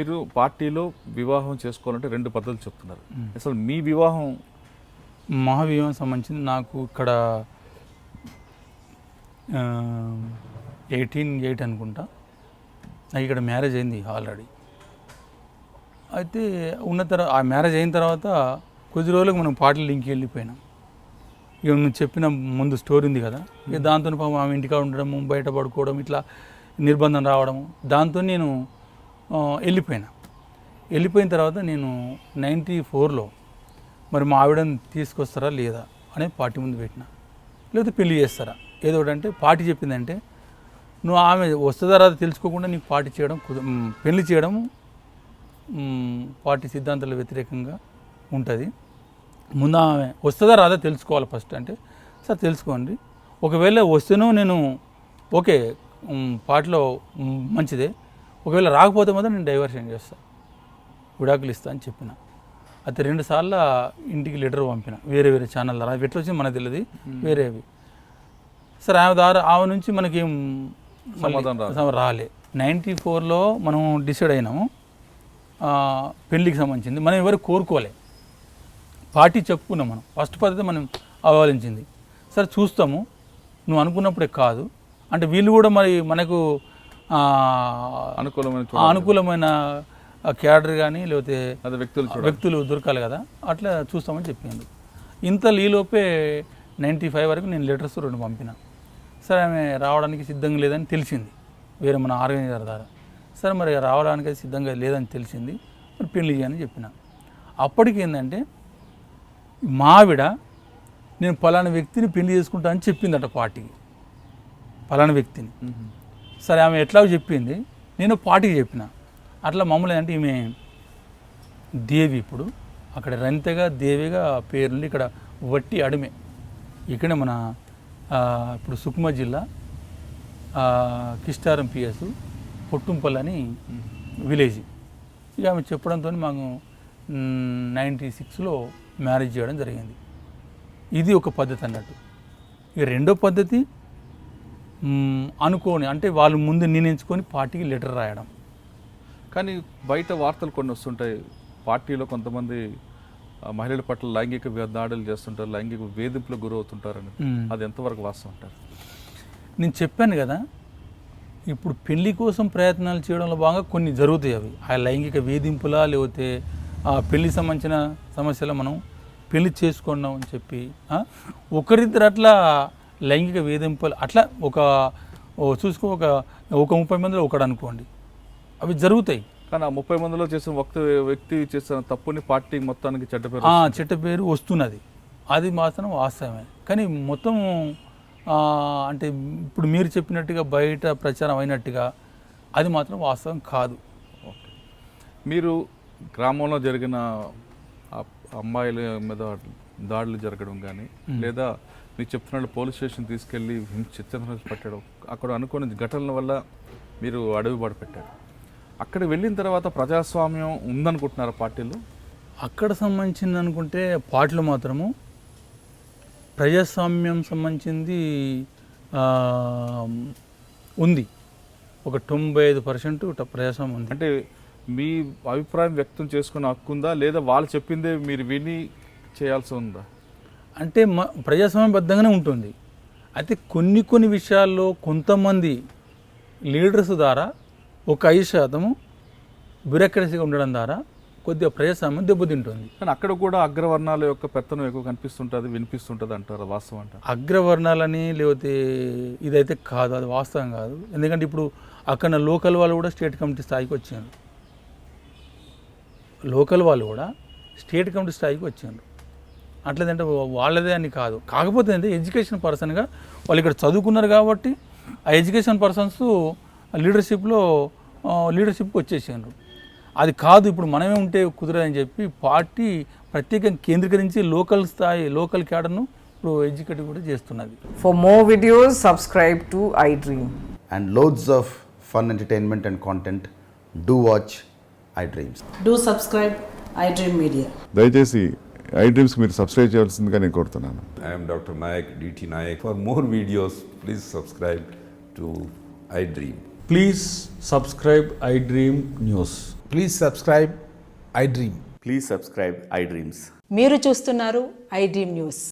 మీరు పార్టీలో వివాహం చేసుకోవాలంటే రెండు పద్ధతులు చెప్తున్నారు. అసలు మీ వివాహం మహావ్యూహం సంబంధించింది నాకు ఇక్కడ ఎయిటీన్ ఎయిట్ అనుకుంటా. నాకు ఇక్కడ మ్యారేజ్ అయింది ఆల్రెడీ. అయితే ఉన్న తర్వాత ఆ మ్యారేజ్ అయిన తర్వాత కొద్ది రోజులకు మనం పాటలు లింక్ వెళ్ళిపోయినాం. ఇక నువ్వు చెప్పిన ముందు స్టోరీ ఉంది కదా? ఇక దాంతో పాపం ఆమె ఇంటికాడ ఉండడము బయట పడుకోవడం ఇట్లా నిర్బంధం రావడము. దాంతో నేను వెళ్ళిపోయినా. వెళ్ళిపోయిన తర్వాత నేను నైంటీ ఫోర్లో మరి మా ఆవిడని తీసుకొస్తారా లేదా అనే పార్టీ ముందు పెట్టిన. లేకపోతే పెళ్ళి చేస్తారా? ఏదో ఒకటి అంటే పార్టీ చెప్పిందంటే నువ్వు ఆమె వస్తుందా రాదా తెలుసుకోకుండా నీకు పార్టీ చేయడం కుద- పెళ్ళి చేయడం పార్టీ సిద్ధాంతాల వ్యతిరేకంగా ఉంటుంది. ముందు ఆమె వస్తుందా రాదా తెలుసుకోవాలి ఫస్ట్ అంటే సార్ తెలుసుకోండి. ఒకవేళ వస్తేనో నేను ఓకే పాటలో పార్టీలో మంచిదే. ఒకవేళ రాకపోతే మాత్రం నేను డైవర్షన్ చేస్తాను విడాకులు ఇస్తా అని చెప్పిన. అయితే రెండు సార్లు ఇంటికి లెటర్ పంపిన. వేరే వేరే ఛానల్ ద్వారా. ఎట్లా వచ్చింది మనకు తెలియదు. వేరేవి సరే ఆమె ద్వారా ఆమె నుంచి మనకేం సమాధానం రాలే. నైంటీ ఫోర్లో మనం డిసైడ్ అయినాము. పెళ్ళికి సంబంధించింది. మనం ఎవరు కోరుకోలే. పార్టీ చెప్పుకున్నాం మనం. ఫస్ట్ పద్ధతి మనం ఆలోచించింది సరే చూస్తాము. నువ్వు అనుకున్నప్పుడే కాదు. అంటే వీళ్ళు కూడా మరి మనకు అనుకూలమైన అనుకూలమైన క్యాడర్ కానీ లేకపోతే వ్యక్తులు వ్యక్తులు దొరకాలి కదా. అట్లా చూస్తామని చెప్పిండు ఇంత ఈలోపే నైంటీ ఫైవ్ వరకు నేను లెటర్స్ రెండు పంపిన. సరే ఆమె రావడానికి సిద్ధంగా లేదని తెలిసింది. వేరే మన ఆర్గనైజర్ ద్వారా. సరే మరి రావడానికి అది సిద్ధంగా లేదని తెలిసింది. మరి పెళ్ళి చేయని చెప్పిన. అప్పటికి ఏంటంటే మా ఆవిడ నేను పలానా వ్యక్తిని పెళ్ళి చేసుకుంటా అని చెప్పిందట పార్టీకి. పలానా వ్యక్తిని. సరే ఆమె ఎట్లా చెప్పింది. నేను పాటికి చెప్పిన. అట్లా మమ్మల్ని అంటే ఈమె దేవి ఇప్పుడు. అక్కడ రంతగా దేవిగా పేరుండి ఇక్కడ వట్టి అడిమే. ఇక్కడ మన ఇప్పుడు సుకుమ జిల్లా కిష్టారం పిఎస్ పొట్టుంపల్లి అని విలేజ్. ఇక ఆమె చెప్పడంతో మాకు నైంటీ సిక్స్లో మ్యారేజ్ చేయడం జరిగింది. ఇది ఒక పద్ధతి అన్నట్టు. ఇక రెండో పద్ధతి అనుకోని అంటే వాళ్ళు ముందు నిర్ణయించుకొని పార్టీకి లెటర్ రాయడం. కానీ బయట వార్తలు కొన్ని వస్తుంటాయి. పార్టీలో కొంతమంది మహిళల పట్ల లైంగిక దాడులు చేస్తుంటారు లైంగిక వేధింపులకు గురవుతుంటారని. అది ఎంతవరకు వాస్తవం అంటారు? నేను చెప్పాను కదా ఇప్పుడు పెళ్ళి కోసం ప్రయత్నాలు చేయడంలో భాగంగా కొన్ని జరుగుతాయి అవి. ఆ లైంగిక వేధింపులా లేకపోతే ఆ పెళ్ళి సంబంధించిన సమస్యలు మనం పెళ్ళి చేసుకున్నాం అని చెప్పి ఒకరిద్దరు అట్లా లైంగిక వేధింపులు అట్లా ఒక చూసుకో ఒక ఒక ముప్పై మందిలో ఒకడు అనుకోండి. అవి జరుగుతాయి. కానీ ఆ ముప్పై మందిలో చేసిన వ్యక్తి వ్యక్తి చేసిన తప్పుని పార్టీ మొత్తానికి చెడ్డ పేరు చెట్ట పేరు వస్తున్నది. అది మాత్రం వాస్తవమే. కానీ మొత్తం అంటే ఇప్పుడు మీరు చెప్పినట్టుగా బయట ప్రచారం అయినట్టుగా అది మాత్రం వాస్తవం కాదు. ఓకే. మీరు గ్రామంలో జరిగిన అమ్మాయిల మీద దాడులు జరగడం కానీ లేదా మీకు చెప్తున్నట్టు పోలీస్ స్టేషన్ తీసుకెళ్ళి హింస- చిత్రహింస పెట్టడం అక్కడ అనుకున్న ఘటనల వల్ల మీరు అడవి బాట పెట్టారు. అక్కడ వెళ్ళిన తర్వాత ప్రజాస్వామ్యం ఉందనుకుంటున్నారు పార్టీలో? అక్కడ సంబంధించింది అనుకుంటే పాటలు మాత్రము. ప్రజాస్వామ్యం సంబంధించింది ఉంది. ఒక తొంభై ఐదు పర్సెంట్ ప్రజాస్వామ్యం ఉంది. అంటే మీ అభిప్రాయం వ్యక్తం చేసుకునే హక్కు ఉందా? లేదా వాళ్ళు చెప్పిందే మీరు విని చేయాల్సి ఉందా? అంటే మ ప్రజాస్వామ్యబద్ధంగానే ఉంటుంది. అయితే కొన్ని కొన్ని విషయాల్లో కొంతమంది లీడర్స్ ద్వారా ఒక ఐదు శాతము బ్యూరోక్రసీగా ఉండడం ద్వారా కొద్దిగా ప్రజాస్వామ్యం దెబ్బతింటుంది. కానీ అక్కడ కూడా అగ్రవర్ణాల యొక్క పెత్తనం ఎక్కువ కనిపిస్తుంటుంది వినిపిస్తుంటుంది అంటారు వాస్తవం అంటారు? అగ్రవర్ణాలని లేకపోతే ఇదైతే కాదు అది వాస్తవం కాదు. ఎందుకంటే ఇప్పుడు అక్కడ లోకల్ వాళ్ళు కూడా స్టేట్ కమిటీ స్థాయికి వచ్చారు. లోకల్ వాళ్ళు కూడా స్టేట్ కమిటీ స్థాయికి వచ్చారు. అట్లేదంటే వాళ్ళదే అని కాదు. కాకపోతే అంటే ఎడ్యుకేషన్ పర్సన్గా వాళ్ళు ఇక్కడ చదువుకున్నారు కాబట్టి ఆ ఎడ్యుకేషన్ పర్సన్స్ లీడర్షిప్లో లీడర్షిప్కి వచ్చేసారు అది కాదు ఇప్పుడు మనమే ఉంటే కుదరదని చెప్పి పార్టీ ప్రత్యేకంగా కేంద్రీకరించి లోకల్ స్థాయి లోకల్ క్యాడర్ను ఇప్పుడు ఎడ్యుకేట్ కూడా చేస్తున్నది. For more videos, subscribe to iDream. and loads of fun entertainment and content, do watch iDreams. Do subscribe iDream media దయచేసి ఐ డ్రీమ్స్ మీరు సబ్స్క్రైబ్ చేయాల్సిందిగా నేను కోరుతున్నాను. I'm doctor Nayak DT Nayak for more videos please subscribe to iDream please subscribe iDream news please subscribe iDream please subscribe iDreams మీరు చూస్తున్నారు I dream news